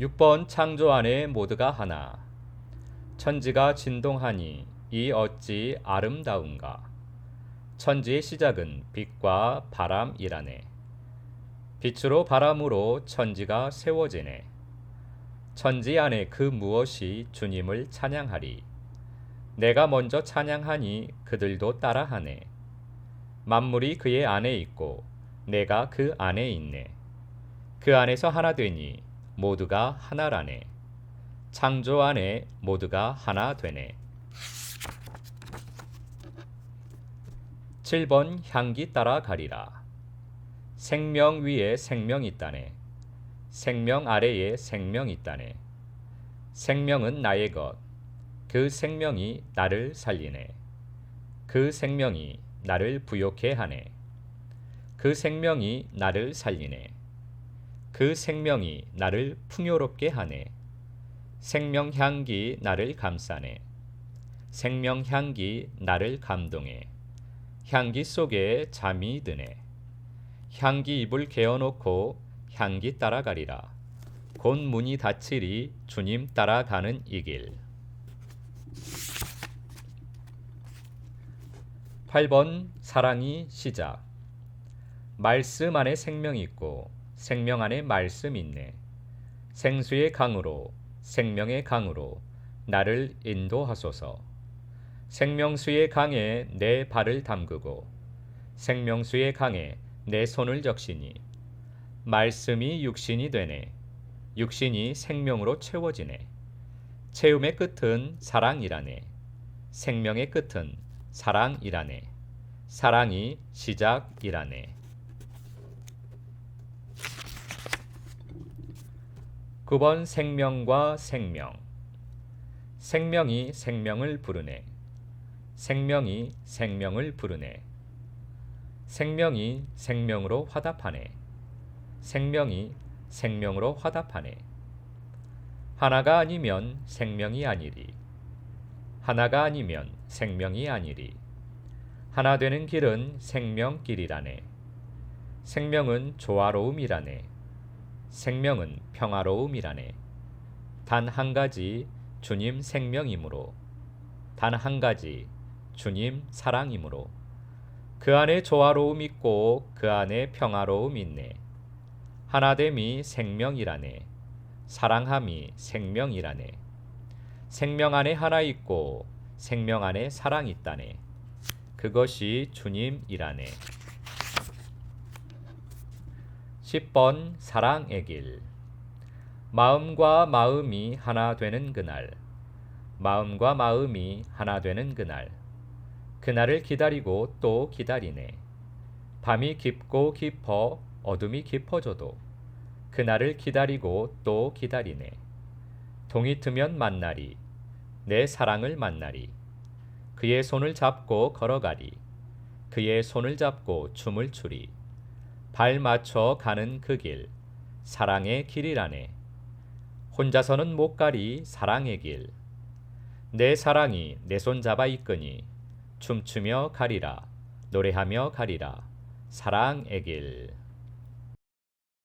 6번 창조 안에 모두가 하나. 천지가 진동하니 이 어찌 아름다운가. 천지의 시작은 빛과 바람이라네. 빛으로 바람으로 천지가 세워지네. 천지 안에 그 무엇이 주님을 찬양하리. 내가 먼저 찬양하니 그들도 따라하네. 만물이 그의 안에 있고 내가 그 안에 있네. 그 안에서 하나 되니 모두가 하나라네. 창조 안에 모두가 하나 되네. 7번 향기 따라 가리라. 생명 위에 생명 있다네. 생명 아래에 생명 있다네. 생명은 나의 것. 그 생명이 나를 살리네. 그 생명이 나를 부욕해 하네. 그 생명이 나를 살리네. 그 생명이 나를 풍요롭게 하네. 생명 향기 나를 감싸네. 생명 향기 나를 감동해. 향기 속에 잠이 드네. 향기 입을 개어놓고 향기 따라가리라. 곧 문이 닫히리 주님 따라가는 이 길. 8번 사랑이 시작. 말씀 안에 생명이 있고 생명 안에 말씀 있네. 생수의 강으로 생명의 강으로 나를 인도하소서. 생명수의 강에 내 발을 담그고 생명수의 강에 내 손을 적시니 말씀이 육신이 되네. 육신이 생명으로 채워지네. 채움의 끝은 사랑이라네. 생명의 끝은 사랑이라네. 사랑이 시작이라네. 9번 생명과 생명. 생명이 생명을 부르네. 생명이 생명을 부르네. 생명이 생명으로 화답하네. 생명이 생명으로 화답하네. 하나가 아니면 생명이 아니리. 하나가 아니면 생명이 아니리. 하나 되는 길은 생명길이라네. 생명은 조화로움이라네. 생명은 평화로움이라네. 단 한 가지 주님 생명이므로. 단 한 가지 주님 사랑이므로. 그 안에 조화로움 있고 그 안에 평화로움 있네. 하나됨이 생명이라네. 사랑함이 생명이라네. 생명 안에 하나 있고 생명 안에 사랑 있다네. 그것이 주님이라네. 10번 사랑의 길. 마음과 마음이 하나 되는 그날. 마음과 마음이 하나 되는 그날. 그날을 기다리고 또 기다리네. 밤이 깊고 깊어 어둠이 깊어져도 그날을 기다리고 또 기다리네. 동이 트면 만나리. 내 사랑을 만나리. 그의 손을 잡고 걸어가리. 그의 손을 잡고 춤을 추리. 발 맞춰 가는 그 길. 사랑의 길이라네. 혼자서는 못 가리 사랑의 길. 내 사랑이 내 손 잡아 이끄니 춤추며 가리라. 노래하며 가리라. 사랑의 길.